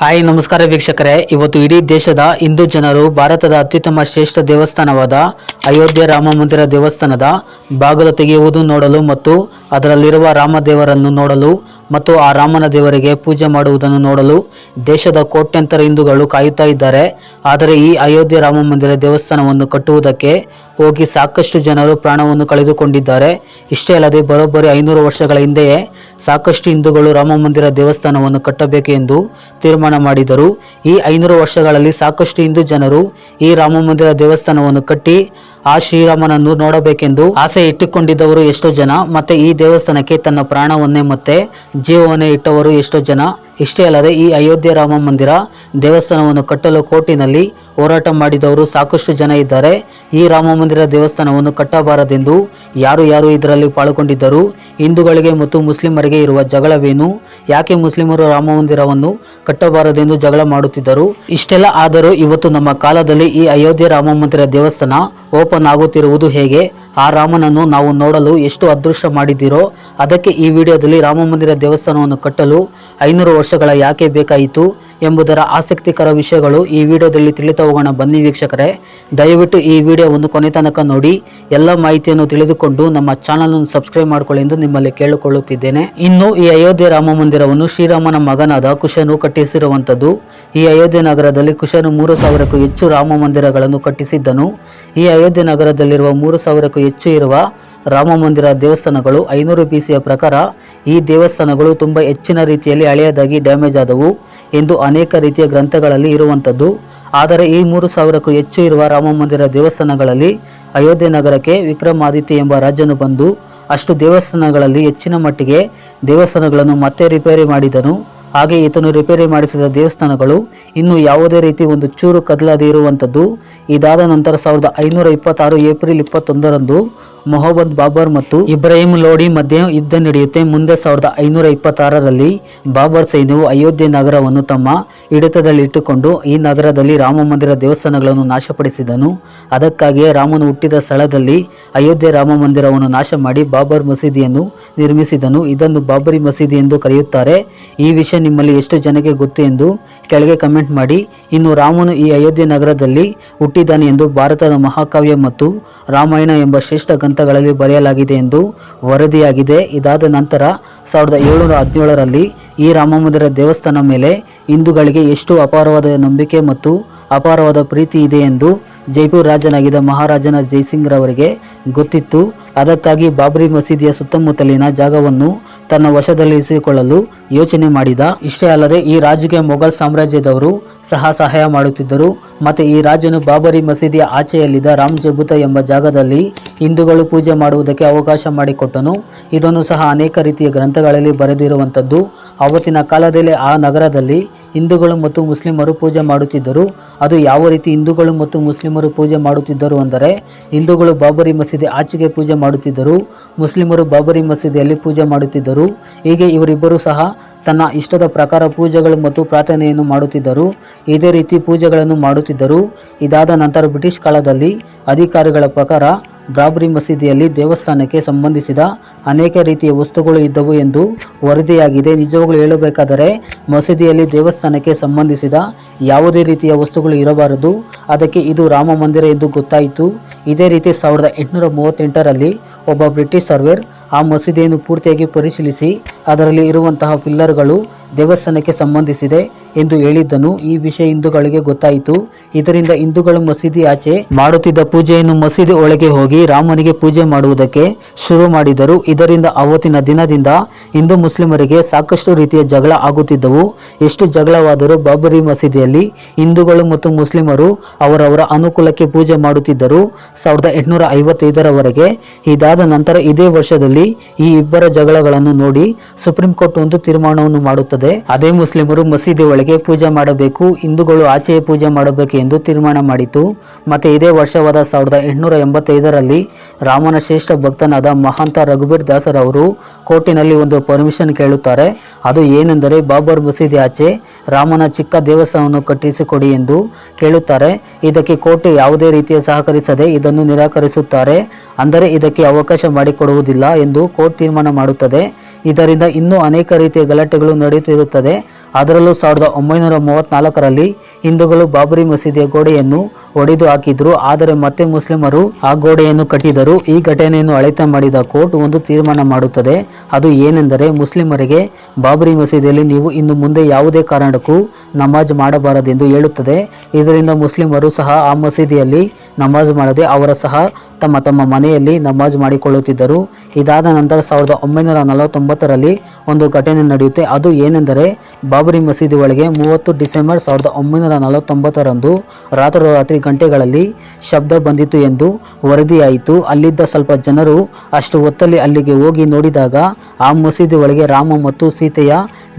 Hi, ನಮಸ್ಕಾರ ವೀಕ್ಷಕರೇ. ಇವತ್ತು ಇಡೀ ದೇಶದ ಹಿಂದೂ ಜನರು ಭಾರತದ ಅತ್ಯುತ್ತಮ ಶ್ರೇಷ್ಠ ದೇವಸ್ಥಾನವಾದ ಅಯೋಧ್ಯೆ ರಾಮ ಮಂದಿರ ದೇವಸ್ಥಾನದ ಬಾಗಿಲು ತೆಗೆಯುವುದು ನೋಡಲು ಮತ್ತು ಅದರಲ್ಲಿರುವ ರಾಮ ದೇವರನ್ನು ನೋಡಲು ಮತ್ತು ಆ ರಾಮನ ದೇವರಿಗೆ ಪೂಜೆ ಮಾಡುವುದನ್ನು ನೋಡಲು ದೇಶದ ಕೋಟ್ಯಂತರ ಹಿಂದೂಗಳು ಕಾಯುತ್ತಾ ಇದ್ದಾರೆ. ಆದರೆ ಈ ಅಯೋಧ್ಯೆ ರಾಮ ಮಂದಿರ ದೇವಸ್ಥಾನವನ್ನು ಕಟ್ಟುವುದಕ್ಕೆ ಹೋಗಿ ಸಾಕಷ್ಟು ಜನರು ಪ್ರಾಣವನ್ನು ಕಳೆದುಕೊಂಡಿದ್ದಾರೆ. ಇಷ್ಟೇ ಅಲ್ಲದೆ ಬರೋಬ್ಬರಿ ಐನೂರು ವರ್ಷಗಳ ಹಿಂದೆಯೇ ಸಾಕಷ್ಟು ಹಿಂದೂಗಳು ರಾಮ ಮಂದಿರ ದೇವಸ್ಥಾನವನ್ನು ಕಟ್ಟಬೇಕು ಎಂದು ತೀರ್ಮಾನ ಮಾಡಿದರು. ಈ ಐನೂರು ವರ್ಷಗಳಲ್ಲಿ ಸಾಕಷ್ಟು ಹಿಂದೂ ಜನರು ಈ ರಾಮ ಮಂದಿರ ದೇವಸ್ಥಾನವನ್ನು ಕಟ್ಟಿ ಆ ಶ್ರೀರಾಮನನ್ನು ನೋಡಬೇಕೆಂದು ಆಸೆ ಇಟ್ಟುಕೊಂಡಿದ್ದವರು ಎಷ್ಟೋ ಜನ, ಮತ್ತೆ ಈ ದೇವಸ್ಥಾನಕ್ಕೆ ತನ್ನ ಪ್ರಾಣವನ್ನೇ ಮತ್ತೆ ಜೀವವನ್ನೇ ಇಟ್ಟವರು ಎಷ್ಟೋ ಜನ. ಇಷ್ಟೇ ಅಲ್ಲದೆ ಈ ಅಯೋಧ್ಯೆ ರಾಮ ಮಂದಿರ ದೇವಸ್ಥಾನವನ್ನು ಕಟ್ಟಲು ಕೋರ್ಟಿನಲ್ಲಿ ಹೋರಾಟ ಮಾಡಿದವರು ಸಾಕಷ್ಟು ಜನ ಇದ್ದಾರೆ. ಈ ರಾಮ ಮಂದಿರ ದೇವಸ್ಥಾನವನ್ನು ಕಟ್ಟಬಾರದೆಂದು ಯಾರು ಯಾರು ಇದರಲ್ಲಿ ಪಾಲ್ಗೊಂಡಿದ್ದರು? ಹಿಂದೂಗಳಿಗೆ ಮತ್ತು ಮುಸ್ಲಿಮರಿಗೆ ಇರುವ ಜಗಳವೇನು? ಯಾಕೆ ಮುಸ್ಲಿಮರು ರಾಮ ಮಂದಿರವನ್ನು ಕಟ್ಟಬಾರದೆಂದು ಜಗಳ ಮಾಡುತ್ತಿದ್ದರು? ಇಷ್ಟೆಲ್ಲ ಆದರೂ ಇವತ್ತು ನಮ್ಮ ಕಾಲದಲ್ಲಿ ಈ ಅಯೋಧ್ಯೆ ರಾಮ ಮಂದಿರ ದೇವಸ್ಥಾನ ಓಪನ್ ಆಗುತ್ತಿರುವುದು ಹೇಗೆ? ಆ ರಾಮನನ್ನು ನಾವು ನೋಡಲು ಎಷ್ಟು ಅದೃಷ್ಟ ಮಾಡಿದ್ದೀರೋ, ಅದಕ್ಕೆ ಈ ವಿಡಿಯೋದಲ್ಲಿ ರಾಮ ಮಂದಿರ ದೇವಸ್ಥಾನವನ್ನು ಕಟ್ಟಲು ಐನೂರು ವರ್ಷಗಳ ಯಾಕೆ ಬೇಕಾಯಿತು? ಎಂಬುದರ ಆಸಕ್ತಿಕರ ವಿಷಯಗಳು ಈ ವಿಡಿಯೋದಲ್ಲಿ ತಿಳಿತಾ ಹೋಗೋಣ ಬನ್ನಿ ವೀಕ್ಷಕರೇ, ದಯವಿಟ್ಟು ಈ ವಿಡಿಯೋವನ್ನು ಕೊನೆ ತನಕ ನೋಡಿ. ಎಲ್ಲ ಮಾಹಿತಿಯನ್ನು ತಿಳಿದುಕೊಂಡು ನಮ್ಮ ಚಾನಲ್ ಅನ್ನು ಸಬ್ಸ್ಕ್ರೈಬ್ ಮಾಡಿಕೊಳ್ಳಿ ಎಂದು ನಿಮ್ಮಲ್ಲಿ ಕೇಳಿಕೊಳ್ಳುತ್ತಿದ್ದೇನೆ. ಇನ್ನು ಈ ಅಯೋಧ್ಯೆ ರಾಮ ಮಂದಿರವನ್ನು ಶ್ರೀರಾಮನ ಮಗನಾದ ಕುಶನು ಕಟ್ಟಿಸಿರುವಂಥದ್ದು. ಈ ಅಯೋಧ್ಯೆ ನಗರದಲ್ಲಿ ಕುಶನು ಮೂರು ಸಾವಿರಕ್ಕೂ ಹೆಚ್ಚು ರಾಮ ಮಂದಿರಗಳನ್ನು ಕಟ್ಟಿಸಿದ್ದನು. ಈ ಅಯೋಧ್ಯೆ ನಗರದಲ್ಲಿರುವ ಮೂರು ಸಾವಿರಕ್ಕೂ ಹೆಚ್ಚು ಇರುವ ರಾಮ ಮಂದಿರ ದೇವಸ್ಥಾನಗಳು ಐನೂರು ಬಿಸಿಯ ಪ್ರಕಾರ ಈ ದೇವಸ್ಥಾನಗಳು ತುಂಬ ಹೆಚ್ಚಿನ ರೀತಿಯಲ್ಲಿ ಹಳೆಯದಾಗಿ ಡ್ಯಾಮೇಜ್ ಆದವು ಎಂದು ಅನೇಕ ರೀತಿಯ ಗ್ರಂಥಗಳಲ್ಲಿ ಇರುವಂಥದ್ದು. ಆದರೆ ಈ ಮೂರು ಸಾವಿರಕ್ಕೂ ಹೆಚ್ಚು ಇರುವ ರಾಮ ಮಂದಿರ ದೇವಸ್ಥಾನಗಳಲ್ಲಿ ಅಯೋಧ್ಯೆ ನಗರಕ್ಕೆ ವಿಕ್ರಮಾದಿತ್ಯ ಎಂಬ ರಾಜನು ಬಂದು ಅಷ್ಟು ದೇವಸ್ಥಾನಗಳಲ್ಲಿ ಹೆಚ್ಚಿನ ಮಟ್ಟಿಗೆ ದೇವಸ್ಥಾನಗಳನ್ನು ಮತ್ತೆ ರಿಪೇರಿ ಮಾಡಿದನು. ಹಾಗೆ ಈತನು ರಿಪೇರಿ ಮಾಡಿಸಿದ ದೇವಸ್ಥಾನಗಳು ಇನ್ನು ಯಾವುದೇ ರೀತಿ ಒಂದು ಚೂರು ಕದಲದೆ ಇರುವಂಥದ್ದು. ಇದಾದ ನಂತರ ಸಾವಿರದ ಐನೂರ ಇಪ್ಪತ್ತಾರು ಏಪ್ರಿಲ್ ಇಪ್ಪತ್ತೊಂದರಂದು ಮೊಹಮ್ಮದ್ ಬಾಬರ್ ಮತ್ತು ಇಬ್ರಾಹಿಂ ಲೋಡಿ ಮಧ್ಯೆ ಯುದ್ಧ ನಡೆಯುತ್ತೆ. ಮುಂದೆ ಸಾವಿರದ ಐನೂರ ಇಪ್ಪತ್ತಾರರಲ್ಲಿ ಬಾಬರ್ ಸೈನ್ಯವು ಅಯೋಧ್ಯೆ ನಗರವನ್ನು ತಮ್ಮ ಹಿಡಿತದಲ್ಲಿಟ್ಟುಕೊಂಡು ಈ ನಗರದಲ್ಲಿ ರಾಮ ಮಂದಿರ ದೇವಸ್ಥಾನಗಳನ್ನು ನಾಶಪಡಿಸಿದನು. ಅದಕ್ಕಾಗಿಯೇ ರಾಮನು ಹುಟ್ಟಿದ ಸ್ಥಳದಲ್ಲಿ ಅಯೋಧ್ಯೆ ರಾಮ ಮಂದಿರವನ್ನು ನಾಶ ಮಾಡಿ ಬಾಬರ್ ಮಸೀದಿಯನ್ನು ನಿರ್ಮಿಸಿದನು. ಇದನ್ನು ಬಾಬರಿ ಮಸೀದಿ ಎಂದು ಕರೆಯುತ್ತಾರೆ. ಈ ವಿಷಯ ನಿಮ್ಮಲ್ಲಿ ಎಷ್ಟು ಜನಕ್ಕೆ ಗೊತ್ತು ಎಂದು ಕೆಳಗೆ ಕಮೆಂಟ್ ಮಾಡಿ. ಇನ್ನು ರಾಮನು ಈ ಅಯೋಧ್ಯೆ ನಗರದಲ್ಲಿ ಹುಟ್ಟಿದ್ದಾನೆ ಎಂದು ಭಾರತದ ಮಹಾಕಾವ್ಯ ಮತ್ತು ರಾಮಾಯಣ ಎಂಬ ಶ್ರೇಷ್ಠ ಗ್ರಂಥಗಳಲ್ಲಿ ಬರೆಯಲಾಗಿದೆ ಎಂದು ವರದಿಯಾಗಿದೆ. ಇದಾದ ನಂತರ ಸಾವಿರದ ಏಳುನೂರ ಹದಿನೇಳರಲ್ಲಿ ಈ ರಾಮಮಂದಿರ ದೇವಸ್ಥಾನ ಮೇಲೆ ಹಿಂದೂಗಳಿಗೆ ಎಷ್ಟು ಅಪಾರವಾದ ನಂಬಿಕೆ ಮತ್ತು ಅಪಾರವಾದ ಪ್ರೀತಿ ಇದೆ ಎಂದು ಜೈಪುರ್ ರಾಜನಾಗಿದ್ದ ಮಹಾರಾಜನ ಜೈಸಿಂಗ್ರವರಿಗೆ ಗೊತ್ತಿತ್ತು. ಅದಕ್ಕಾಗಿ ಬಾಬ್ರಿ ಮಸೀದಿಯ ಸುತ್ತಮುತ್ತಲಿನ ಜಾಗವನ್ನು ತನ್ನ ವಶದಲ್ಲಿರಿಸಿಕೊಳ್ಳಲು ಯೋಚನೆ ಮಾಡಿದ. ಇಷ್ಟೇ ಅಲ್ಲದೆ ಈ ರಾಜ್ಯಕ್ಕೆ ಮೊಘಲ್ ಸಾಮ್ರಾಜ್ಯದವರು ಸಹ ಸಹಾಯ ಮಾಡುತ್ತಿದ್ದರು. ಮತ್ತೆ ಈ ರಾಜನು ಬಾಬರಿ ಮಸೀದಿಯ ಆಚೆಯಲ್ಲಿದ್ದ ರಾಮ್ ಜಬುತ ಎಂಬ ಜಾಗದಲ್ಲಿ ಹಿಂದೂಗಳು ಪೂಜೆ ಮಾಡುವುದಕ್ಕೆ ಅವಕಾಶ ಮಾಡಿಕೊಟ್ಟನು. ಇದನ್ನು ಸಹ ಅನೇಕ ರೀತಿಯ ಗ್ರಂಥಗಳಲ್ಲಿ ಬರೆದಿರುವಂಥದ್ದು. ಅವತ್ತಿನ ಕಾಲದಲ್ಲಿ ಆ ನಗರದಲ್ಲಿ ಹಿಂದೂಗಳು ಮತ್ತು ಮುಸ್ಲಿಮರು ಪೂಜೆ ಮಾಡುತ್ತಿದ್ದರು. ಅದು ಯಾವ ರೀತಿ ಹಿಂದೂಗಳು ಮತ್ತು ಮುಸ್ಲಿಮರು ಪೂಜೆ ಮಾಡುತ್ತಿದ್ದರು ಅಂದರೆ, ಹಿಂದೂಗಳು ಬಾಬರಿ ಮಸೀದಿ ಆಚೆಗೆ ಪೂಜೆ ಮಾಡುತ್ತಿದ್ದರು, ಮುಸ್ಲಿಮರು ಬಾಬರಿ ಮಸೀದಿಯಲ್ಲಿ ಪೂಜೆ ಮಾಡುತ್ತಿದ್ದರು. ಹೀಗೆ ಇವರಿಬ್ಬರು ಸಹ ತನ್ನ ಇಷ್ಟದ ಪ್ರಕಾರ ಪೂಜೆಗಳು ಮತ್ತು ಪ್ರಾರ್ಥನೆಯನ್ನು ಮಾಡುತ್ತಿದ್ದರು. ಇದೇ ರೀತಿ ಪೂಜೆಗಳನ್ನು ಮಾಡುತ್ತಿದ್ದರು. ಇದಾದ ನಂತರ ಬ್ರಿಟಿಷ್ ಕಾಲದಲ್ಲಿ ಅಧಿಕಾರಿಗಳ ಪ್ರಕಾರ ಬಾಬ್ರಿ ಮಸೀದಿಯಲ್ಲಿ ದೇವಸ್ಥಾನಕ್ಕೆ ಸಂಬಂಧಿಸಿದ ಅನೇಕ ರೀತಿಯ ವಸ್ತುಗಳು ಇದ್ದವು ಎಂದು ವರದಿಯಾಗಿದೆ. ನಿಜವಾಗ್ಲೂ ಹೇಳಬೇಕಾದರೆ ಮಸೀದಿಯಲ್ಲಿ ದೇವಸ್ಥಾನಕ್ಕೆ ಸಂಬಂಧಿಸಿದ ಯಾವುದೇ ರೀತಿಯ ವಸ್ತುಗಳು ಇರಬಾರದು. ಅದಕ್ಕೆ ಇದು ರಾಮ ಮಂದಿರ ಎಂದು ಗೊತ್ತಾಯಿತು. ಇದೇ ರೀತಿ ಸಾವಿರದ ಎಂಟುನೂರ ಮೂವತ್ತೆಂಟರಲ್ಲಿ ಒಬ್ಬ ಬ್ರಿಟಿಷ್ ಸರ್ವೇರ್ ಆ ಮಸೀದಿಯನ್ನು ಪೂರ್ತಿಯಾಗಿ ಪರಿಶೀಲಿಸಿ ಅದರಲ್ಲಿ ಇರುವಂತಹ ಪಿಲ್ಲರ್ಗಳು ದೇವಸ್ಥಾನಕ್ಕೆ ಸಂಬಂಧಿಸಿದೆ ಎಂದು ಹೇಳಿದ್ದನು. ಈ ವಿಷಯ ಹಿಂದೂಗಳಿಗೆ ಗೊತ್ತಾಯಿತು. ಇದರಿಂದ ಹಿಂದೂಗಳು ಮಸೀದಿ ಆಚೆ ಮಾಡುತ್ತಿದ್ದ ಪೂಜೆಯನ್ನು ಮಸೀದಿ ಒಳಗೆ ಹೋಗಿ ರಾಮನಿಗೆ ಪೂಜೆ ಮಾಡುವುದಕ್ಕೆ ಶುರು ಮಾಡಿದರು. ಇದರಿಂದ ಅವತ್ತಿನ ದಿನದಿಂದ ಹಿಂದೂ ಮುಸ್ಲಿಮರಿಗೆ ಸಾಕಷ್ಟು ರೀತಿಯ ಜಗಳ ಆಗುತ್ತಿದ್ದವು. ಎಷ್ಟು ಜಗಳವಾದರೂ ಬಾಬರಿ ಮಸೀದಿಯಲ್ಲಿ ಹಿಂದೂಗಳು ಮತ್ತು ಮುಸ್ಲಿಮರು ಅವರವರ ಅನುಕೂಲಕ್ಕೆ ಪೂಜೆ ಮಾಡುತ್ತಿದ್ದರು. ಸಾವಿರದ ಎಂಟುನೂರ ಐವತ್ತೈದರವರೆಗೆ ಇದಾದ ನಂತರ ಇದೇ ವರ್ಷದಲ್ಲಿ ಈ ಇಬ್ಬರ ಜಗಳಗಳನ್ನು ನೋಡಿ ಸುಪ್ರೀಂ ಕೋರ್ಟ್ ಒಂದು ತೀರ್ಮಾನವನ್ನು ಮಾಡುತ್ತದೆ. ಅದೇ ಮುಸ್ಲಿಮರು ಮಸೀದಿ ಒಳಗೆ ಪೂಜೆ ಮಾಡಬೇಕು, ಹಿಂದೂಗಳು ಆಚೆಯೇ ಪೂಜೆ ಮಾಡಬೇಕು ಎಂದು ತೀರ್ಮಾನ ಮಾಡಿತು. ಮತ್ತೆ ಇದೇ ವರ್ಷವಾದ ಸಾವಿರದ ಎಂಟುನೂರ ಎಂಬತ್ತೈದರಲ್ಲಿ ರಾಮನ ಶ್ರೇಷ್ಠ ಭಕ್ತನಾದ ಮಹಾಂತ ರಘುಬೀರ್ ದಾಸರವರು ಕೋರ್ಟಿನಲ್ಲಿ ಒಂದು ಪರ್ಮಿಷನ್ ಕೇಳುತ್ತಾರೆ. ಅದು ಏನೆಂದರೆ ಬಾಬರ್ ಮಸೀದಿ ಆಚೆ ರಾಮನ ಚಿಕ್ಕ ದೇವಸ್ಥಾನವನ್ನು ಕಟ್ಟಿಸಿಕೊಡಿ ಎಂದು ಕೇಳುತ್ತಾರೆ. ಇದಕ್ಕೆ ಕೋರ್ಟ್ ಯಾವುದೇ ರೀತಿಯ ಸಹಕರಿಸದೆ ಇದನ್ನು ನಿರಾಕರಿಸುತ್ತಾರೆ. ಅಂದರೆ ಇದಕ್ಕೆ ಅವಕಾಶ ಮಾಡಿಕೊಡುವುದಿಲ್ಲ ಎಂದು ಕೋರ್ಟ್ ತೀರ್ಮಾನ ಮಾಡುತ್ತದೆ. ಇದರಿಂದ ಇನ್ನೂ ಅನೇಕ ರೀತಿಯ ಗಲಾಟೆಗಳು ನಡೆಯುತ್ತಿರುತ್ತದೆ. ಅದರಲ್ಲೂ ಸಾವಿರದ ಒಂಬೈನೂರ ಮೂವತ್ನಾಲ್ಕರಲ್ಲಿ ಹಿಂದೂಗಳು ಬಾಬರಿ ಮಸೀದಿಯ ಗೋಡೆಯನ್ನು ಒಡೆದು ಹಾಕಿದ್ರು. ಆದರೆ ಮತ್ತೆ ಮುಸ್ಲಿಮರು ಆ ಗೋಡೆಯನ್ನು ಕಟ್ಟಿದರು. ಈ ಘಟನೆಯನ್ನು ಅಳಿತ ಮಾಡಿದ ಕೋರ್ಟ್ ಒಂದು ತೀರ್ಮಾನ ಮಾಡುತ್ತದೆ. ಅದು ಏನೆಂದರೆ ಮುಸ್ಲಿಮರಿಗೆ ಬಾಬರಿ ಮಸೀದಿಯಲ್ಲಿ ನೀವು ಇನ್ನು ಮುಂದೆ ಯಾವುದೇ ಕಾರಣಕ್ಕೂ ನಮಾಜ್ ಮಾಡಬಾರದೆಂದು ಹೇಳುತ್ತದೆ. ಇದರಿಂದ ಮುಸ್ಲಿಮರು ಸಹ ಆ ಮಸೀದಿಯಲ್ಲಿ ನಮಾಜ್ ಮಾಡದೆ ಅವರ ಸಹ ತಮ್ಮ ತಮ್ಮ ಮನೆಯಲ್ಲಿ ನಮಾಜ್ ಮಾಡಿಕೊಳ್ಳುತ್ತಿದ್ದರು. ಇದಾದ ನಂತರ ಸಾವಿರದ ಒಂಬೈನೂರ ನಲವತ್ತೊಂಬತ್ತರಲ್ಲಿ ಒಂದು ಘಟನೆ ನಡೆಯುತ್ತೆ. ಅದು ಏನೆಂದರೆ, ಬಾಬರಿ ಮಸೀದಿ ಒಳಗೆ ಮೂವತ್ತು ಡಿಸೆಂಬರ್ ಸಾವಿರದ ಒಂಬೈನೂರ ನಲವತ್ತೊಂಬತ್ತರಂದು ರಾತ್ರೋರಾತ್ರಿ ಗಂಟೆಗಳಲ್ಲಿ ಶಬ್ದ ಬಂದಿತು ಎಂದು ವರದಿಯಾಯಿತು. ಅಲ್ಲಿದ್ದ ಸ್ವಲ್ಪ ಜನರು ಅಷ್ಟು ಹೊತ್ತಲ್ಲಿ ಅಲ್ಲಿಗೆ ಹೋಗಿ ನೋಡಿದಾಗ ಆ ಮಸೀದಿ ಒಳಗೆ ರಾಮ ಮತ್ತು ಸೀತೆಯ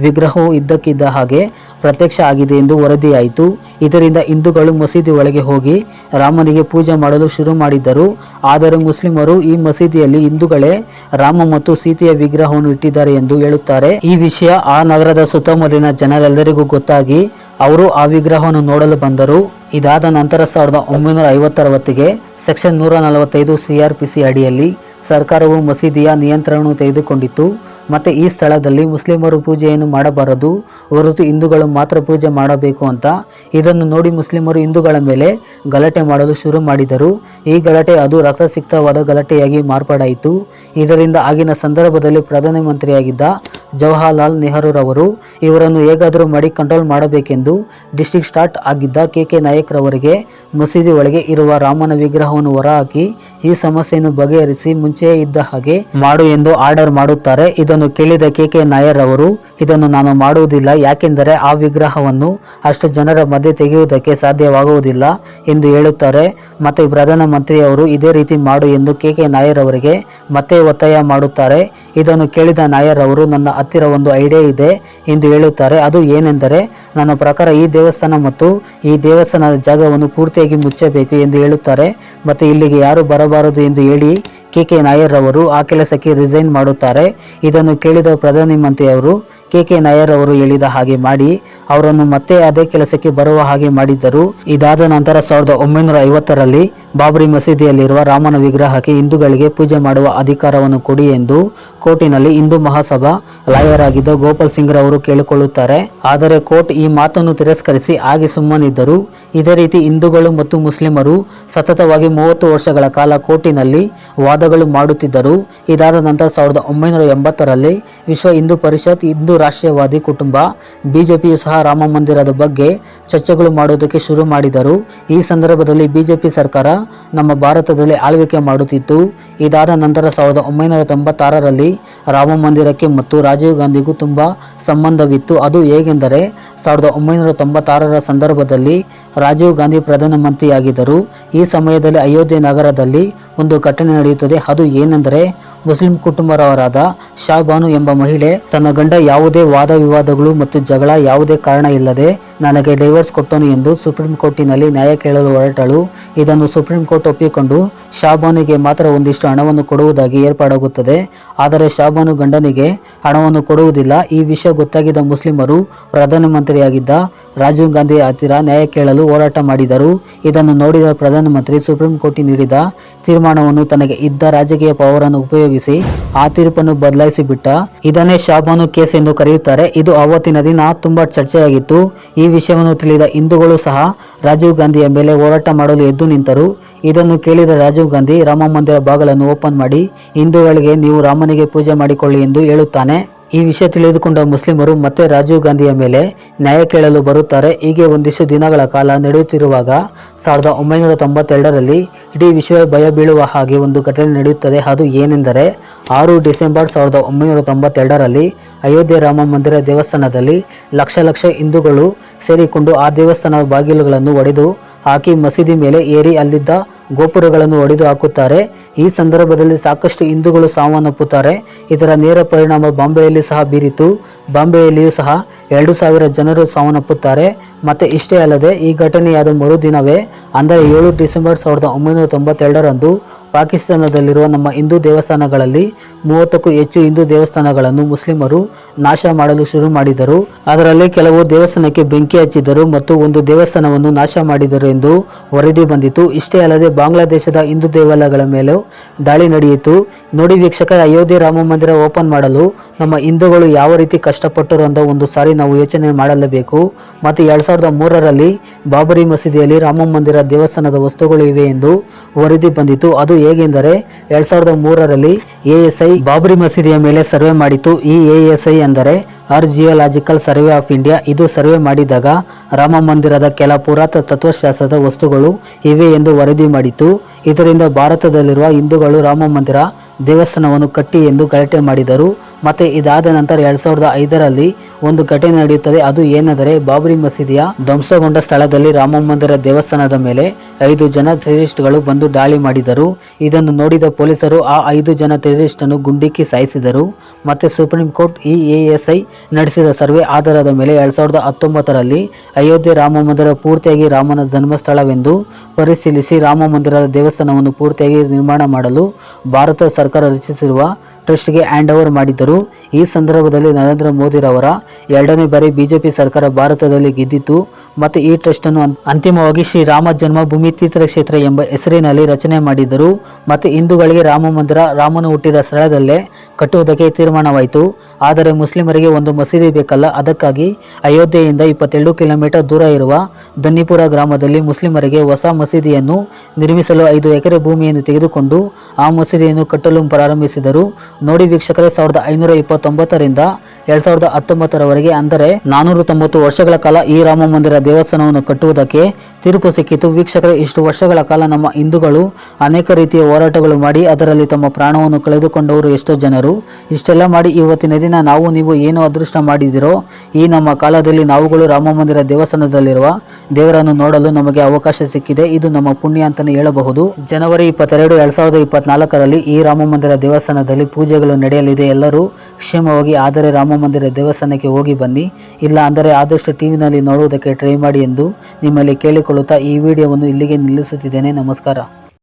ವಿಗ್ರಹವು ಇದ್ದಕ್ಕಿದ್ದ ಹಾಗೆ ಪ್ರತ್ಯಕ್ಷ ಆಗಿದೆ ಎಂದು ವರದಿಯಾಯಿತು. ಇದರಿಂದ ಹಿಂದೂಗಳು ಮಸೀದಿ ಒಳಗೆ ಹೋಗಿ ರಾಮನಿಗೆ ಪೂಜೆ ಮಾಡಲು ಶುರು ಮಾಡಿದ್ದರು. ಆದರೆ ಮುಸ್ಲಿಮರು ಈ ಮಸೀದಿಯಲ್ಲಿ ಹಿಂದೂಗಳೇ ರಾಮ ಮತ್ತು ಸೀತೆಯ ವಿಗ್ರಹವನ್ನು ಇಟ್ಟಿದ್ದಾರೆ ಎಂದು ಹೇಳುತ್ತಾರೆ. ಈ ವಿಷಯ ಆ ನಗರದ ಸುತ್ತಮುತ್ತಲಿನ ಜನರೆಲ್ಲರಿಗೂ ಗೊತ್ತಾಗಿ ಅವರು ಆ ವಿಗ್ರಹವನ್ನು ನೋಡಲು ಬಂದರು. ಇದಾದ ನಂತರ ಸಾವಿರದ ಒಂಬೈನೂರ ಐವತ್ತರ ಹೊತ್ತಿಗೆ ಸೆಕ್ಷನ್ ನೂರ ನಲವತ್ತೈದು ಸಿಆರ್ಪಿಸಿ ಅಡಿಯಲ್ಲಿ ಸರ್ಕಾರವು ಮಸೀದಿಯ ನಿಯಂತ್ರಣವನ್ನು ತೆಗೆದುಕೊಂಡಿತ್ತು. ಮತ್ತೆ ಈ ಸ್ಥಳದಲ್ಲಿ ಮುಸ್ಲಿಮರು ಪೂಜೆಯನ್ನು ಮಾಡಬಾರದು. ಹೊರತು ಹಿಂದೂಗಳು ಮಾತ್ರ ಪೂಜೆ ಮಾಡಬೇಕು ಅಂತ. ಇದನ್ನು ನೋಡಿ ಮುಸ್ಲಿಮರು ಹಿಂದೂಗಳ ಮೇಲೆ ಗಲಾಟೆ ಮಾಡಲು ಶುರು ಮಾಡಿದರು. ಈ ಗಲಾಟೆ ಅದು ರಕ್ತಸಿಕ್ತವಾದ ಗಲಾಟೆಯಾಗಿ ಮಾರ್ಪಾಡಾಯಿತು. ಇದರಿಂದ ಆಗಿನ ಸಂದರ್ಭದಲ್ಲಿ ಪ್ರಧಾನಮಂತ್ರಿಯಾಗಿದ್ದ ಜವಾಹರ್ಲಾಲ್ ನೆಹರೂರವರು ಇವರನ್ನು ಹೇಗಾದರೂ ಮಾಡಿ ಕಂಟ್ರೋಲ್ ಮಾಡಬೇಕೆಂದು ಡಿಸ್ಟಿಕ್ ಸ್ಟಾರ್ಟ್ ಆಗಿದ್ದ ಕೆ ಕೆ ನಾಯಕ್ ರವರಿಗೆ ಮಸೀದಿ ಒಳಗೆ ಇರುವ ರಾಮನ ವಿಗ್ರಹವನ್ನು ಹೊರಹಾಕಿ ಈ ಸಮಸ್ಯೆಯನ್ನು ಬಗೆಹರಿಸಿ ಮುಂಚೆಯೇ ಇದ್ದ ಹಾಗೆ ಮಾಡು ಎಂದು ಆರ್ಡರ್ ಮಾಡುತ್ತಾರೆ. ಇದನ್ನು ಕೇಳಿದ ಕೆ ಕೆ ನಾಯರ್ ಅವರು ಇದನ್ನು ನಾನು ಮಾಡುವುದಿಲ್ಲ, ಯಾಕೆಂದರೆ ಆ ವಿಗ್ರಹವನ್ನು ಅಷ್ಟು ಜನರ ಮಧ್ಯೆ ತೆಗೆಯುವುದಕ್ಕೆ ಸಾಧ್ಯವಾಗುವುದಿಲ್ಲ ಎಂದು ಹೇಳುತ್ತಾರೆ. ಮತ್ತೆ ಪ್ರಧಾನಮಂತ್ರಿಯವರು ಇದೇ ರೀತಿ ಮಾಡು ಎಂದು ಕೆ ಕೆ ನಾಯರ್ ಅವರಿಗೆ ಮತ್ತೆ ಒತ್ತಾಯ ಮಾಡುತ್ತಾರೆ. ಇದನ್ನು ಕೇಳಿದ ನಾಯರ್ ಅವರು ನನ್ನ ಹತ್ತಿರ ಒಂದು ಐಡಿಯಾ ಇದೆ ಎಂದು ಹೇಳುತ್ತಾರೆ. ಅದು ಏನೆಂದರೆ, ನನ್ನ ಪ್ರಕಾರ ಈ ದೇವಸ್ಥಾನ ಮತ್ತು ಈ ದೇವಸ್ಥಾನದ ಜಾಗವನ್ನು ಪೂರ್ತಿಯಾಗಿ ಮುಚ್ಚಬೇಕು ಎಂದು ಹೇಳುತ್ತಾರೆ. ಮತ್ತು ಇಲ್ಲಿಗೆ ಯಾರು ಬರಬಾರದು ಎಂದು ಹೇಳಿ ಕೆ ಕೆ ನಾಯರ್ ಅವರು ಆ ಕೆಲಸಕ್ಕೆ ರಿಸೈನ್ ಮಾಡುತ್ತಾರೆ. ಇದನ್ನು ಕೇಳಿದ ಪ್ರಧಾನಮಂತ್ರಿಯವರು ಕೆ ಕೆ ನಾಯರ್ ಅವರು ಹೇಳಿದ ಹಾಗೆ ಮಾಡಿ, ಅವರನ್ನು ಮತ್ತೆ ಅದೇ ಕೆಲಸಕ್ಕೆ ಬರುವ ಹಾಗೆ ಮಾಡಿದ್ದರು. ಇದಾದ ನಂತರ ಸಾವಿರದ ಒಂಬೈನೂರ ಐವತ್ತರಲ್ಲಿ ಬಾಬ್ರಿ ಮಸೀದಿಯಲ್ಲಿರುವ ರಾಮನ ವಿಗ್ರಹಕ್ಕೆ ಹಿಂದೂಗಳಿಗೆ ಪೂಜೆ ಮಾಡುವ ಅಧಿಕಾರವನ್ನು ಕೊಡಿ ಎಂದು ಕೋರ್ಟಿನಲ್ಲಿ ಹಿಂದೂ ಮಹಾಸಭಾ ಲಾಯರ್ ಆಗಿದ್ದ ಗೋಪಾಲ್ ಸಿಂಗ್ ಅವರು ಕೇಳಿಕೊಳ್ಳುತ್ತಾರೆ. ಆದರೆ ಕೋರ್ಟ್ ಈ ಮಾತನ್ನು ತಿರಸ್ಕರಿಸಿ ಹಾಗೆ ಸುಮ್ಮನಿದ್ದರು. ಇದೇ ರೀತಿ ಹಿಂದೂಗಳು ಮತ್ತು ಮುಸ್ಲಿಮರು ಸತತವಾಗಿ ಮೂವತ್ತು ವರ್ಷಗಳ ಕಾಲ ಕೋರ್ಟಿನಲ್ಲಿ ವಾದಗಳು ಮಾಡುತ್ತಿದ್ದರು. ಇದಾದ ನಂತರ ಸಾವಿರದ ಒಂಬೈನೂರ ಎಂಬತ್ತರಲ್ಲಿ ವಿಶ್ವ ಹಿಂದೂ ಪರಿಷತ್ ಹಿಂದೂ ರಾಷ್ಟ್ರೀಯವಾದಿ ಕುಟುಂಬ ಬಿಜೆಪಿಯು ಸಹ ರಾಮ ಮಂದಿರದ ಬಗ್ಗೆ ಚರ್ಚೆಗಳು ಮಾಡುವುದಕ್ಕೆ ಶುರು ಮಾಡಿದರು. ಈ ಸಂದರ್ಭದಲ್ಲಿ ಬಿಜೆಪಿ ಸರ್ಕಾರ ನಮ್ಮ ಭಾರತದಲ್ಲಿ ಆಳ್ವಿಕೆ ಮಾಡುತ್ತಿತ್ತು. ಇದಾದ ನಂತರ ಸಾವಿರದ ಒಂಬೈನೂರ ತೊಂಬತ್ತಾರರಲ್ಲಿ ರಾಮ ಮಂದಿರಕ್ಕೆ ಮತ್ತು ರಾಜೀವ್ ಗಾಂಧಿಗೂ ತುಂಬ ಸಂಬಂಧವಿತ್ತು. ಅದು ಹೇಗೆಂದರೆ, ಸಾವಿರದ ಒಂಬೈನೂರ ತೊಂಬತ್ತಾರರ ಸಂದರ್ಭದಲ್ಲಿ ರಾಜೀವ್ ಗಾಂಧಿ ಪ್ರಧಾನಮಂತ್ರಿಯಾಗಿದ್ದರು. ಈ ಸಮಯದಲ್ಲಿ ಅಯೋಧ್ಯೆ ನಗರದಲ್ಲಿ ಒಂದು ಘಟನೆ ನಡೆಯುತ್ತದೆ. ಅದು ಏನೆಂದರೆ ಮುಸ್ಲಿಂ ಕುಟುಂಬರವರಾದ ಶಾಬಾನು ಎಂಬ ಮಹಿಳೆ ತನ್ನ ಗಂಡ ಯಾವುದೇ ವಾದ ವಿವಾದಗಳು ಮತ್ತು ಜಗಳ ಯಾವುದೇ ಕಾರಣ ಇಲ್ಲದೆ ನನಗೆ ಡೈವರ್ಸ್ ಕೊಟ್ಟನು ಎಂದು ಸುಪ್ರೀಂ ಕೋರ್ಟಿನಲ್ಲಿ ನ್ಯಾಯ ಕೇಳಲು ಹೊರಟಳು. ಇದನ್ನು ಸುಪ್ರೀಂ ಕೋರ್ಟ್ ಒಪ್ಪಿಕೊಂಡು ಶಾಬಾನಿಗೆ ಮಾತ್ರ ಒಂದಿಷ್ಟು ಹಣವನ್ನು ಕೊಡುವುದಾಗಿ ಏರ್ಪಾಡಾಗುತ್ತದೆ. ಆದರೆ ಶಾಬಾನು ಗಂಡನಿಗೆ ಹಣವನ್ನು ಕೊಡುವುದಿಲ್ಲ. ಈ ವಿಷಯ ಗೊತ್ತಾಗಿದ್ದ ಮುಸ್ಲಿಮರು ಪ್ರಧಾನಮಂತ್ರಿಯಾಗಿದ್ದ ರಾಜೀವ್ ಗಾಂಧಿ ಹತ್ತಿರ ನ್ಯಾಯ ಕೇಳಲು ಹೋರಾಟ ಮಾಡಿದರು. ಇದನ್ನು ನೋಡಿದ ಪ್ರಧಾನಮಂತ್ರಿ ಸುಪ್ರೀಂ ಕೋರ್ಟ್ ನೀಡಿದ ತೀರ್ಮಾನವನ್ನು ತನಗೆ ಇದ್ದ ರಾಜಕೀಯ ಪವರ್ ಅನ್ನು ಉಪಯೋಗಿಸಿ ಆ ತೀರ್ಪನ್ನು ಬದಲಾಯಿಸಿಬಿಟ್ಟ. ಇದನ್ನೇ ಶಾಬಾನು ಕೇಸ್ ಎಂದು ಕರೆಯುತ್ತಾರೆ. ಇದು ಅವತ್ತಿನ ದಿನ ತುಂಬಾ ಚರ್ಚೆಯಾಗಿತ್ತು. ಈ ವಿಷಯವನ್ನು ತಿಳಿದ ಹಿಂದೂಗಳು ಸಹ ರಾಜೀವ್ ಗಾಂಧಿಯ ಮೇಲೆ ಹೋರಾಟ ಮಾಡಲು ಎದ್ದು ನಿಂತರು. ಇದನ್ನು ಕೇಳಿದ ರಾಜೀವ್ ಗಾಂಧಿ, ರಾಮ ಮಂದಿರ ಬಾಗಿಲನ್ನು ಓಪನ್ ಮಾಡಿ, ಹಿಂದೂಗಳಿಗೆ ನೀವು ರಾಮನಿಗೆ ಪೂಜೆ ಮಾಡಿಕೊಳ್ಳಿ ಎಂದು ಹೇಳುತ್ತಾನೆ. ಈ ವಿಷಯ ತಿಳಿದುಕೊಂಡ ಮುಸ್ಲಿಮರು ಮತ್ತೆ ರಾಜೀವ್ ಗಾಂಧಿಯ ಮೇಲೆ ನ್ಯಾಯ ಕೇಳಲು ಬರುತ್ತಾರೆ. ಹೀಗೆ ಒಂದಿಷ್ಟು ದಿನಗಳ ಕಾಲ ನಡೆಯುತ್ತಿರುವಾಗ ಸಾವಿರದ ಒಂಬೈನೂರ ತೊಂಬತ್ತೆರಡರಲ್ಲಿ ಇಡೀ ವಿಶ್ವ ಭಯ ಬೀಳುವ ಹಾಗೆ ಒಂದು ಘಟನೆ ನಡೆಯುತ್ತದೆ. ಅದು ಏನೆಂದರೆ, ಆರು ಡಿಸೆಂಬರ್ ಸಾವಿರದ ಒಂಬೈನೂರ ತೊಂಬತ್ತೆರಡರಲ್ಲಿ ಅಯೋಧ್ಯೆ ರಾಮ ಮಂದಿರ ದೇವಸ್ಥಾನದಲ್ಲಿ ಲಕ್ಷ ಲಕ್ಷ ಹಿಂದೂಗಳು ಸೇರಿಕೊಂಡು ಆ ದೇವಸ್ಥಾನದ ಬಾಗಿಲುಗಳನ್ನು ಒಡೆದು ಹಾಕಿ ಮಸೀದಿ ಮೇಲೆ ಏರಿ ಅಲ್ಲಿದ್ದ ಗೋಪುರಗಳನ್ನು ಒಡೆದು ಹಾಕುತ್ತಾರೆ. ಈ ಸಂದರ್ಭದಲ್ಲಿ ಸಾಕಷ್ಟು ಹಿಂದೂಗಳು ಸಾವನ್ನಪ್ಪುತ್ತಾರೆ. ಇದರ ನೇರ ಪರಿಣಾಮ ಬಾಂಬೆಯಲ್ಲಿ ಸಹ ಬೀರಿತು. ಬಾಂಬೆಯಲ್ಲಿಯೂ ಸಹ ಎರಡು ಸಾವಿರ ಜನರು ಸಾವನ್ನಪ್ಪುತ್ತಾರೆ. ಮತ್ತು ಇಷ್ಟೇ ಅಲ್ಲದೆ, ಈ ಘಟನೆಯಾದ ಮರುದಿನವೇ ಅಂದರೆ ಏಳು ಡಿಸೆಂಬರ್ ಸಾವಿರದ ಒಂಬೈನೂರ ತೊಂಬತ್ತೆರಡರಂದು, ಪಾಕಿಸ್ತಾನದಲ್ಲಿರುವ ನಮ್ಮ ಹಿಂದೂ ದೇವಸ್ಥಾನಗಳಲ್ಲಿ ಮೂವತ್ತಕ್ಕೂ ಹೆಚ್ಚು ಹಿಂದೂ ದೇವಸ್ಥಾನಗಳನ್ನು ಮುಸ್ಲಿಮರು ನಾಶ ಮಾಡಲು ಶುರು ಮಾಡಿದರು. ಅದರಲ್ಲಿ ಕೆಲವು ದೇವಸ್ಥಾನಕ್ಕೆ ಬೆಂಕಿ ಹಚ್ಚಿದರು ಮತ್ತು ಒಂದು ದೇವಸ್ಥಾನವನ್ನು ನಾಶ ಮಾಡಿದರು ಎಂದು ವರದಿ ಬಂದಿತು ಇಷ್ಟೇ ಅಲ್ಲದೆ, ಬಾಂಗ್ಲಾದೇಶದ ಹಿಂದೂ ದೇವಾಲಯಗಳ ಮೇಲೂ ದಾಳಿ ನಡೆಯಿತು. ನೋಡಿ ವೀಕ್ಷಕರ, ಅಯೋಧ್ಯೆ ರಾಮ ಮಂದಿರ ಓಪನ್ ಮಾಡಲು ನಮ್ಮ ಹಿಂದೂಗಳು ಯಾವ ರೀತಿ ಕಷ್ಟಪಟ್ಟರು ಅಂತ ಒಂದು ಸಾರಿ ನಾವು ಯೋಚನೆ ಮಾಡಲೇಬೇಕು. ಮತ್ತು ಎರಡು ಸಾವಿರದ ಮೂರರಲ್ಲಿ ಬಾಬರಿ ಮಸೀದಿಯಲ್ಲಿ ರಾಮ ಮಂದಿರ ದೇವಸ್ಥಾನದ ವಸ್ತುಗಳು ಇವೆ ಎಂದು ವರದಿ ಬಂದಿತು ಅದು ಹೇಗೆಂದರೆ ಎರಡು ಸಾವಿರದ ಮೂರರಲ್ಲಿ ಎಎಸ್ಐ ಬಾಬರಿ ಮಸೀದಿಯ ಮೇಲೆ ಸರ್ವೆ ಮಾಡಿತು ಈ ಎಎಸ್ಐ ಅಂದರೆ ಆರ್ಜಿಯೋಲಾಜಿಕಲ್ ಸರ್ವೆ ಆಫ್ ಇಂಡಿಯಾ. ಇದು ಸರ್ವೆ ಮಾಡಿದಾಗ ರಾಮ ಮಂದಿರದ ಕೆಲ ಪುರಾತ ತತ್ವಶಾಸ್ತ್ರದ ವಸ್ತುಗಳು ಇವೆ ಎಂದು ವರದಿ ಮಾಡಿತು. ಇದರಿಂದ ಭಾರತದಲ್ಲಿರುವ ಹಿಂದೂಗಳು ರಾಮ ಮಂದಿರ ದೇವಸ್ಥಾನವನ್ನು ಕಟ್ಟಿ ಎಂದು ಗಲಾಟೆ ಮಾಡಿದರು. ಮತ್ತೆ ಇದಾದ ನಂತರ ಎರಡ್ ಸಾವಿರದ ಐದರಲ್ಲಿ ಒಂದು ಘಟನೆ ನಡೆಯುತ್ತದೆ. ಅದು ಏನೆಂದರೆ ಬಾಬರಿ ಮಸೀದಿಯ ಧ್ವಂಸಗೊಂಡ ಸ್ಥಳದಲ್ಲಿ ರಾಮ ಮಂದಿರ ದೇವಸ್ಥಾನದ ಮೇಲೆ ಐದು ಜನ ಟೆರರಿಸ್ಟ್ಗಳು ಬಂದು ದಾಳಿ ಮಾಡಿದರು. ಇದನ್ನು ನೋಡಿದ ಪೊಲೀಸರು ಆ ಐದು ಜನ ಟೆರರಿಸ್ಟ್ ಅನ್ನು ಗುಂಡಿಕ್ಕಿ ಸಾಯಿಸಿದರು. ಮತ್ತೆ ಸುಪ್ರೀಂ ಕೋರ್ಟ್ ಈ ಎಎಸ್ಐ ನಡೆಸಿದ ಸರ್ವೆ ಆಧಾರದ ಮೇಲೆ ಎರಡ್ ಸಾವಿರದ ಹತ್ತೊಂಬತ್ತರಲ್ಲಿ ಅಯೋಧ್ಯೆ ರಾಮ ಮಂದಿರ ಪೂರ್ತಿಯಾಗಿ ರಾಮನ ಜನ್ಮಸ್ಥಳವೆಂದು ಪರಿಶೀಲಿಸಿ ರಾಮ ಮಂದಿರದ ದೇವಸ್ಥಾನವನ್ನು ಪೂರ್ತಿಯಾಗಿ ನಿರ್ಮಾಣ ಮಾಡಲು ಭಾರತ ಸರ್ಕಾರ ರಚಿಸಿರುವ ಟ್ರಸ್ಟ್ಗೆ ಹ್ಯಾಂಡ್ ಓವರ್ ಮಾಡಿದ್ದರು. ಈ ಸಂದರ್ಭದಲ್ಲಿ ನರೇಂದ್ರ ಮೋದಿರವರ ಎರಡನೇ ಬಾರಿ ಬಿಜೆಪಿ ಸರ್ಕಾರ ಭಾರತದಲ್ಲಿ ಗೆದ್ದಿತ್ತು. ಮತ್ತು ಈ ಟ್ರಸ್ಟ್ ಅನ್ನು ಅಂತಿಮವಾಗಿ ಶ್ರೀ ರಾಮ ಜನ್ಮಭೂಮಿ ತೀರ್ಥಕ್ಷೇತ್ರ ಎಂಬ ಹೆಸರಿನಲ್ಲಿ ರಚನೆ ಮಾಡಿದ್ದರು. ಮತ್ತು ಹಿಂದೂಗಳಿಗೆ ರಾಮ ಮಂದಿರ, ರಾಮನು ಹುಟ್ಟಿದ ಸ್ಥಳದಲ್ಲೇ ಕಟ್ಟುವುದಕ್ಕೆ ತೀರ್ಮಾನವಾಯಿತು. ಆದರೆ ಮುಸ್ಲಿಮರಿಗೆ ಒಂದು ಮಸೀದಿ ಬೇಕಲ್ಲ, ಅದಕ್ಕಾಗಿ ಅಯೋಧ್ಯೆಯಿಂದ ಇಪ್ಪತ್ತೆರಡು ಕಿಲೋಮೀಟರ್ ದೂರ ಇರುವ ದನ್ನಿಪುರ ಗ್ರಾಮದಲ್ಲಿ ಮುಸ್ಲಿಮರಿಗೆ ಹೊಸ ಮಸೀದಿಯನ್ನು ನಿರ್ಮಿಸಲು ಐದು ಎಕರೆ ಭೂಮಿಯನ್ನು ತೆಗೆದುಕೊಂಡು ಆ ಮಸೀದಿಯನ್ನು ಕಟ್ಟಲು ಪ್ರಾರಂಭಿಸಿದರು. ನೋಡಿ ವೀಕ್ಷಕರೇ, ಸಾವಿರದ ಐನೂರ ಇಪ್ಪತ್ತೊಂಬತ್ತರಿಂದ ಎರಡ್ ಸಾವಿರದ ಹತ್ತೊಂಬತ್ತರವರೆಗೆ, ಅಂದರೆ ನಾನೂರ ತೊಂಬತ್ತು ವರ್ಷಗಳ ಕಾಲ ಈ ರಾಮ ಮಂದಿರ ದೇವಸ್ಥಾನವನ್ನು ಕಟ್ಟುವುದಕ್ಕೆ ತೀರ್ಪು ಸಿಕ್ಕಿತು. ವೀಕ್ಷಕರೇ, ಇಷ್ಟು ವರ್ಷಗಳ ಕಾಲ ನಮ್ಮ ಹಿಂದೂಗಳು ಅನೇಕ ರೀತಿಯ ಹೋರಾಟಗಳು ಮಾಡಿ ಅದರಲ್ಲಿ ತಮ್ಮ ಪ್ರಾಣವನ್ನು ಕಳೆದುಕೊಂಡವರು ಎಷ್ಟೋ ಜನರು. ಇಷ್ಟೆಲ್ಲ ಮಾಡಿ ಇವತ್ತಿನ ದಿನ ನಾವು ನೀವು ಏನು ಅದೃಷ್ಟ ಮಾಡಿದಿರೋ ಈ ನಮ್ಮ ಕಾಲದಲ್ಲಿ ನಾವುಗಳು ರಾಮ ಮಂದಿರ ದೇವಸ್ಥಾನದಲ್ಲಿರುವ ದೇವರನ್ನು ನೋಡಲು ನಮಗೆ ಅವಕಾಶ ಸಿಕ್ಕಿದೆ. ಇದು ನಮ್ಮ ಪುಣ್ಯ ಅಂತಾನೆ ಹೇಳಬಹುದು. ಜನವರಿ ಇಪ್ಪತ್ತೆರಡು, ಎರಡ್ ಸಾವಿರದ ಇಪ್ಪತ್ನಾಲ್ಕರಲ್ಲಿ ಈ ರಾಮ ಮಂದಿರ ದೇವಸ್ಥಾನದಲ್ಲಿ ಪೂಜೆಗಳು ನಡೆಯಲಿದೆ. ಎಲ್ಲರೂ ಕ್ಷೇಮವಾಗಿ, ಆದರೆ ರಾಮ ಮಂದಿರ ದೇವಸ್ಥಾನಕ್ಕೆ ಹೋಗಿ ಬನ್ನಿ. ಇಲ್ಲ ಅಂದರೆ ಆದಷ್ಟು ಟಿವಿನಲ್ಲಿ ನೋಡುವುದಕ್ಕೆ ಟ್ರೈ ಮಾಡಿ ಎಂದು ನಿಮ್ಮಲ್ಲಿ ಕೇಳಿಕೊಳ್ಳುತ್ತಾ ಈ ವಿಡಿಯೋವನ್ನು ಇಲ್ಲಿಗೆ ನಿಲ್ಲಿಸುತ್ತಿದ್ದೇನೆ. ನಮಸ್ಕಾರ.